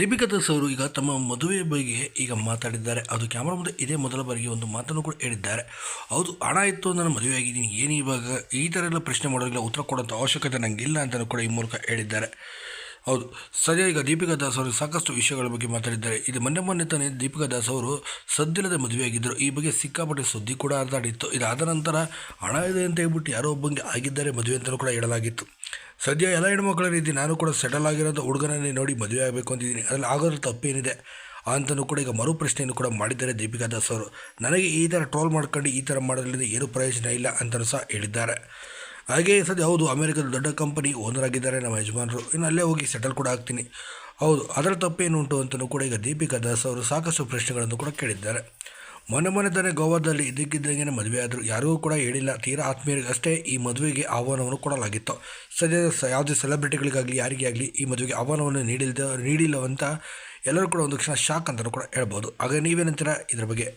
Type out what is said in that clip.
ದೀಪಿಕಾ ದಾಸ್ ಅವರು ಈಗ ತಮ್ಮ ಮದುವೆ ಬಗ್ಗೆ ಈಗ ಮಾತಾಡಿದ್ದಾರೆ. ಅದು ಕ್ಯಾಮ್ರಾ ಮುಂದೆ ಇದೇ. ಮೊದಲ ಬಾರಿಗೆ ಒಂದು ಮಾತನ್ನು ಕೂಡ ಹೇಳಿದ್ದಾರೆ. ಹೌದು, ಹಣ ಇತ್ತು ನಾನು ಮದುವೆ ಆಗಿದ್ದೀನಿ ಏನು ಇವಾಗ? ಈ ಥರ ಎಲ್ಲ ಪ್ರಶ್ನೆ ಮಾಡೋದಿಲ್ಲ ಉತ್ತರ ಕೊಡೋಂಥ ಅವಶ್ಯಕತೆ ನನಗಿಲ್ಲ ಅಂತಲೂ ಕೂಡ ಈ ಮೂಲಕ ಹೇಳಿದ್ದಾರೆ. ಹೌದು, ಸದ್ಯ ಈಗ ದೀಪಿಕಾ ದಾಸ್ ಅವರು ಸಾಕಷ್ಟು ವಿಷಯಗಳ ಬಗ್ಗೆ ಮಾತಾಡಿದ್ದಾರೆ. ಇದು ಮೊನ್ನೆ ಮೊನ್ನೆ ತಾನೇ ದೀಪಿಕಾ ದಾಸ್ ಅವರು ಸದ್ದಿಲ್ಲದೆ ಮದುವೆಯಾಗಿದ್ದರು. ಈ ಬಗ್ಗೆ ಸಿಕ್ಕಾಪಟ್ಟೆ ಸುದ್ದಿ ಕೂಡ ಹರಿದಾಡಿತ್ತು ಇದಾದ ನಂತರ ಹಣ ಇದೆ ಅಂತ ಹೇಳ್ಬಿಟ್ಟು ಯಾರೋ ಒಬ್ಬಂಗೆ ಆಗಿದ್ದಾರೆ ಮದುವೆ ಅಂತಲೂ ಕೂಡ ಹೇಳಲಾಗಿತ್ತು. ಸದ್ಯ ಎಲ್ಲ ಹೆಣ್ಮಕ್ಳ ರೀತಿ ನಾನು ಕೂಡ ಸೆಟಲ್ ಆಗಿರೋದು ಹುಡುಗನನ್ನೇ ನೋಡಿ ಮದುವೆ ಆಗಬೇಕು ಅಂತಿದ್ದೀನಿ. ಅದರಲ್ಲಿ ಆಗೋದ್ರ ತಪ್ಪೇನಿದೆ. ಅಂತಲೂ ಕೂಡ ಈಗ ಮರು ಪ್ರಶ್ನೆಯನ್ನು ಕೂಡ ಮಾಡಿದ್ದಾರೆ ದೀಪಿಕಾ ದಾಸ್ ಅವರು ನನಗೆ ಈ ಥರ ಟ್ರೋಲ್ ಮಾಡ್ಕೊಂಡು ಈ ಥರ ಮಾಡೋದ್ರಿಂದ ಏನೂ ಪ್ರಯೋಜನ ಇಲ್ಲ ಅಂತಲೂ ಸಹ ಹೇಳಿದ್ದಾರೆ. ಹಾಗೆ ಸದ್ಯ ಹೌದು, ಅಮೆರಿಕದ ದೊಡ್ಡ ಕಂಪನಿ ಓನರ್ ಆಗಿದ್ದಾರೆ ನಮ್ಮ ಯಜಮಾನರು. ಇನ್ನು ಅಲ್ಲೇ ಹೋಗಿ ಸೆಟಲ್ ಕೂಡ ಆಗ್ತೀನಿ. ಹೌದು ಅದರ ತಪ್ಪೇನುಂಟು ಅಂತಲೂ ಕೂಡ ಈಗ ದೀಪಿಕಾ ದಾಸ್ ಅವರು ಸಾಕಷ್ಟು ಪ್ರಶ್ನೆಗಳನ್ನು ಕೂಡ ಕೇಳಿದ್ದಾರೆ. ಮೊನ್ನೆ ಮೊನ್ನೆ ತಾನೇ ಗೋವಾದಲ್ಲಿ ಇದ್ದಕ್ಕಿದ್ದಂಗೆ ಮದುವೆ ಆದರೂ ಯಾರಿಗೂ ಕೂಡ ಹೇಳಿಲ್ಲ. ತೀರಾ ಆತ್ಮೀಯರಿಗಷ್ಟೇ ಈ ಮದುವೆಗೆ ಆಹ್ವಾನವನ್ನು ಕೊಡಲಾಗಿತ್ತು. ಸದ್ಯದ ಯಾವುದೇ ಸೆಲೆಬ್ರಿಟಿಗಳಿಗಾಗಲಿ ಯಾರಿಗೇ ಆಗಲಿ ಈ ಮದುವೆಗೆ ಆಹ್ವಾನವನ್ನು ನೀಡಿಲ್ದ ನೀಡಿಲ್ಲವಂತ ಎಲ್ಲರೂ ಕೂಡ ಒಂದು ಕ್ಷಣ ಶಾಕ್ ಅಂತಲೂ ಕೂಡ ಹೇಳ್ಬೋದು. ಆಗ ನೀವೇನಂತೀರ ಇದ್ರ ಬಗ್ಗೆ?